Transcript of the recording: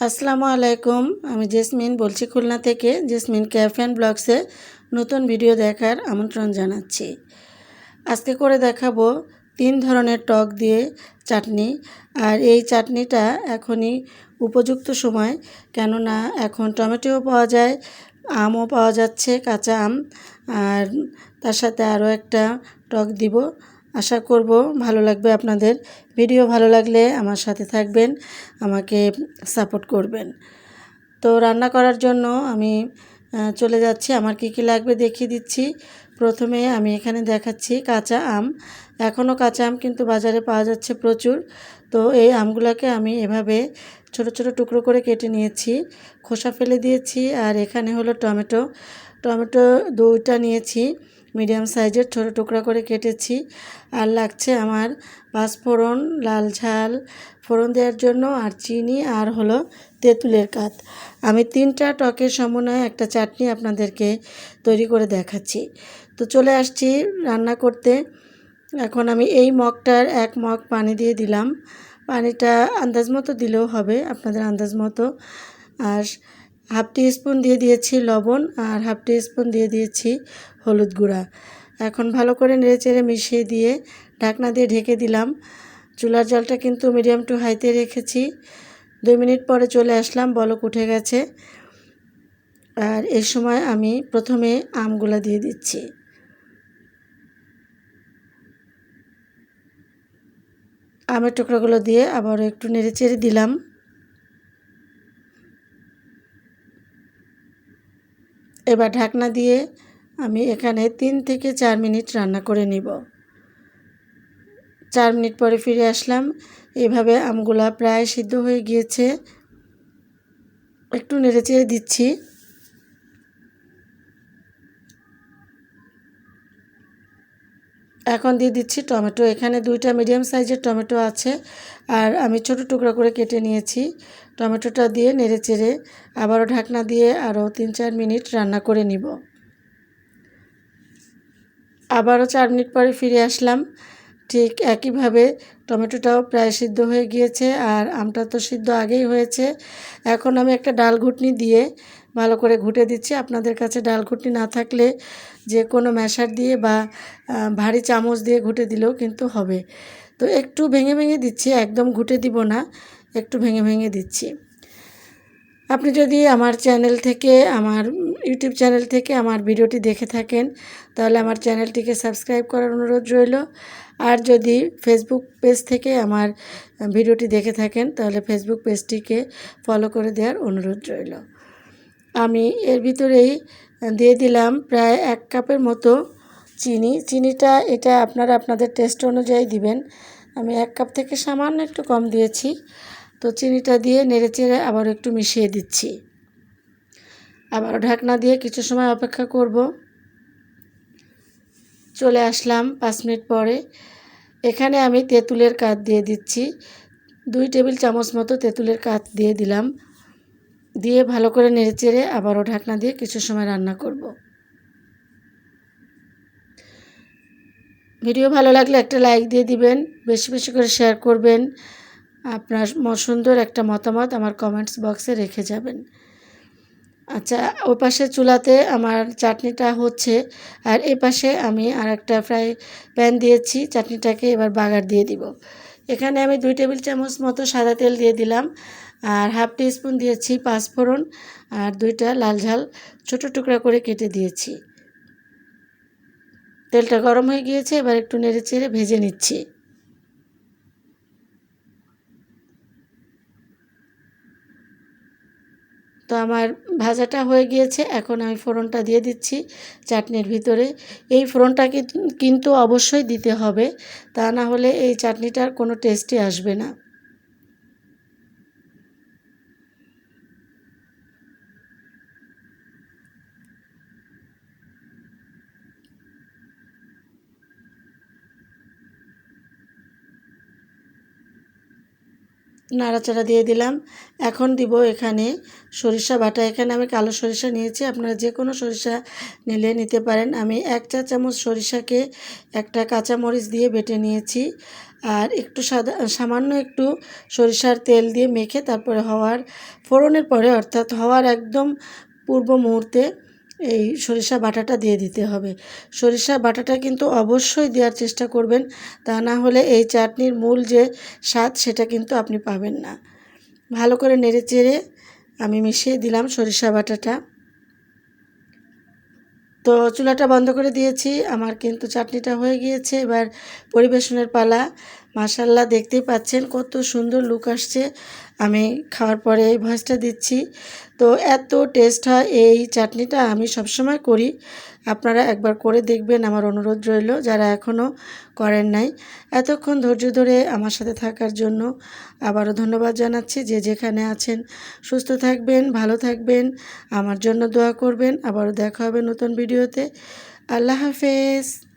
আসসালামু আলাইকুম, আমি জেসমিন বলছি খুলনা থেকে। জেসমিন ক্যাফ অ্যান্ড ব্লগসে নতুন ভিডিও দেখার আমন্ত্রণ জানাচ্ছি। আজকে করে দেখাবো তিন ধরনের টক দিয়ে চাটনি। আর এই চাটনিটা এখনই উপযুক্ত সময়, কেননা এখন টমেটোও পাওয়া যায়, আমও পাওয়া যাচ্ছে, কাঁচা আম। আর তার সাথে আরও একটা টক দিব। আশা করব ভালো লাগবে আপনাদের। ভিডিও ভালো লাগলে আমার সাথে থাকবেন, আমাকে সাপোর্ট করবেন। তো রান্না করার জন্য আমি চলে যাচ্ছি। আমার কী কী লাগবে দেখিয়ে দিচ্ছি। প্রথমে আমি এখানে দেখাচ্ছি কাঁচা আম। এখনও কাঁচা আম কিন্তু বাজারে পাওয়া যাচ্ছে প্রচুর। তো এই আমগুলোকে আমি এভাবে ছোট ছোট টুকরো করে কেটে নিয়েছি, খোসা ফেলে দিয়েছি। আর এখানে হলো টমেটো। টমেটো দুইটা নিয়েছি। মিডিয়াম সাইজের ছোট টুকরা করে কেটেছি আর লাগছে আমার পাঁচফোড়ন লাল ঝাল ফোড়ন দেওয়ার জন্য আর চিনি আর হলো তেঁতুলের কাত। আমি তিনটা টকের সমন্বয়ে একটা চাটনি আপনাদেরকে তৈরি করে দেখাচ্ছি। তো চলে আসছি রান্না করতে। এখন আমি এই মগটার এক মগ পানি দিয়ে দিলাম। পানিটা আন্দাজ মতো দিলেও হবে, আপনাদের আন্দাজ মতো। আর হাফ টি স্পুন দিয়ে দিয়েছি লবণ আর হাফ টি স্পুন দিয়ে দিয়েছি হলুদ গুঁড়া। এখন ভালো করে নেড়েচেড়ে মিশিয়ে দিয়ে ঢাকনা দিয়ে ঢেকে দিলাম। চুলার জলটা কিন্তু মিডিয়াম টু হাইতে রেখেছি। দুই মিনিট পরে চলে আসলাম, বলক উঠে গেছে। আর এই সময় আমি প্রথমে আমগুলা দিয়ে দিচ্ছি। আমের টুকরোগুলো দিয়ে আবারও একটু নেড়ে চেড়ে দিলাম। এবার ঢাকনা দিয়ে আমি এখানে তিন থেকে চার মিনিট রান্না করে নিব। চার মিনিট পরে ফিরে আসলাম। এভাবে আমগুলা প্রায় সিদ্ধ হয়ে গিয়েছে। একটু নেড়ে চেড়ে দিচ্ছি। এখন দিয়ে দিচ্ছি টমেটো। এখানে দুইটা মিডিয়াম সাইজের টমেটো আছে আর আমি ছোট টুকরা করে কেটে নিয়েছি। টমেটোটা দিয়ে নেড়ে চেড়ে আবারও ঢাকনা দিয়ে আরও তিন চার মিনিট রান্না করে নিব। আবারও চার মিনিট পরে ফিরে আসলাম। ঠিক একইভাবে টমেটোটাও প্রায় সিদ্ধ হয়ে গিয়েছে আর আমটা তো সিদ্ধ আগেই হয়েছে। এখন আমি একটা ডাল ঘুটনি দিয়ে ভালো করে ঘুটে দিচ্ছি। আপনাদের কাছে ডাল ঘুটনি না থাকলে যে কোনো ম্যাশার দিয়ে বা ভারী চামচ দিয়ে ঘুটে দিলেও কিন্তু হবে। তো একটু ভেঙে ভেঙে দিচ্ছি, একদম ঘুটে দিব না, একটু ভেঙে ভেঙে দিচ্ছি। আপনি যদি আমার চ্যানেল থেকে, আমার ইউটিউব চ্যানেল থেকে আমার ভিডিওটি দেখে থাকেন, তাহলে আমার চ্যানেলটিকে সাবস্ক্রাইব করার অনুরোধ রইল। আর যদি ফেসবুক পেজ থেকে আমার ভিডিওটি দেখে থাকেন, তাহলে ফেসবুক পেজটিকে ফলো করে দেওয়ার অনুরোধ রইল। আমি এর ভিতরেই দিয়ে দিলাম প্রায় এক কাপের মতো চিনি। চিনিটা এটা আপনারা আপনাদের টেস্ট অনুযায়ী দিবেন। আমি এক কাপ থেকে সামান্য একটু কম দিয়েছি। তো চিনিটা দিয়ে নেড়েচেড়ে আবার একটু মিশিয়ে দিচ্ছি। আবারও ঢাকনা দিয়ে কিছু সময় অপেক্ষা করব। চলে আসলাম পাঁচ মিনিট পরে। এখানে আমি তেঁতুলের কাত দিয়ে দিচ্ছি। দুই টেবিল চামচ মতো তেঁতুলের কাত দিয়ে দিলাম। দিয়ে ভালো করে নেড়েচেড়ে আবারও ঢাকনা দিয়ে কিছু সময় রান্না করব। ভিডিও ভালো লাগলে একটা লাইক দিয়ে দিবেন, বেশি বেশি করে শেয়ার করবেন। আপনার সুন্দর একটা মতামত আমার কমেন্টস বক্সে রেখে যাবেন। আচ্ছা ওই পাশে চুলাতে আমার চাটনিটা হচ্ছে। আর এ পাশে আমি আর একটা ফ্রাই প্যান দিয়েছি, চাটনিটাকে এবার বাগার দিয়ে দিব। এখানে আমি দুই টেবিল চামচ মতো সাদা তেল দিয়ে দিলাম। আর হাফ টি স্পুন দিয়েছি পাঁচফোড়ন। আর দুইটা লাল ঝাল ছোটো টুকরা করে কেটে দিয়েছি। তেলটা গরম হয়ে গিয়েছে, এবার একটু নেড়ে চেড়ে ভেজে নিচ্ছি। তো আমার ভাজাটা হয়ে গিয়েছে, এখন আমি ফোড়নটা দিয়ে দিচ্ছি চাটনির ভিতরে। এই ফোড়নটাকে কিন্তু অবশ্যই দিতে হবে, তা না হলে এই চাটনিটার কোনো টেস্টই আসবে না। নাড়াচাড়া দিয়ে দিলাম। এখন দিব এখানে সরিষা বাটা। এখানে আমি কালো সরিষা নিয়েছি। আপনারা যে কোনো সরিষা নিলে নিতে পারেন। আমি এক চা চামচ সরিষাকে একটা কাঁচামরিচ দিয়ে বেটে নিয়েছি। আর একটু সাদা, সামান্য একটু সরিষার তেল দিয়ে মেখে তারপরে হওয়ার ফোড়নের পরে, অর্থাৎ হওয়ার একদম পূর্ব মুহূর্তে এই সরিষা বাটাটা দিয়ে দিতে হবে। সরিষা বাটাটা কিন্তু অবশ্যই দেওয়ার চেষ্টা করবেন, তা না হলে এই চাটনির মূল যে স্বাদ সেটা কিন্তু আপনি পাবেন না। ভালো করে নেড়ে চেড়ে আমি মিশিয়ে দিলাম সরিষা বাটাটা। তো চুলাটা বন্ধ করে দিয়েছি, আমার কিন্তু চাটনিটা হয়ে গিয়েছে। এবার পরিবেশনের পালা মাসাল্লাহ দেখতেই পাচ্ছেন কত সুন্দর লুক আসছে। আমি খাওয়ার পরে এই ভয়েসটা দিচ্ছি। তো এত টেস্ট হয় এই চাটনিটা, আমি সবসময় করি। আপনারা একবার করে দেখবেন, আমার অনুরোধ রইল, যারা এখনও করেন নাই। এতক্ষণ ধৈর্য ধরে আমার সাথে থাকার জন্য আবারও ধন্যবাদ জানাচ্ছি। যে যেখানে আছেন, সুস্থ থাকবেন, ভালো থাকবেন, আমার জন্য দোয়া করবেন। আবারও দেখা হবে নতুন ভিডিওতে। আল্লাহ হাফেজ।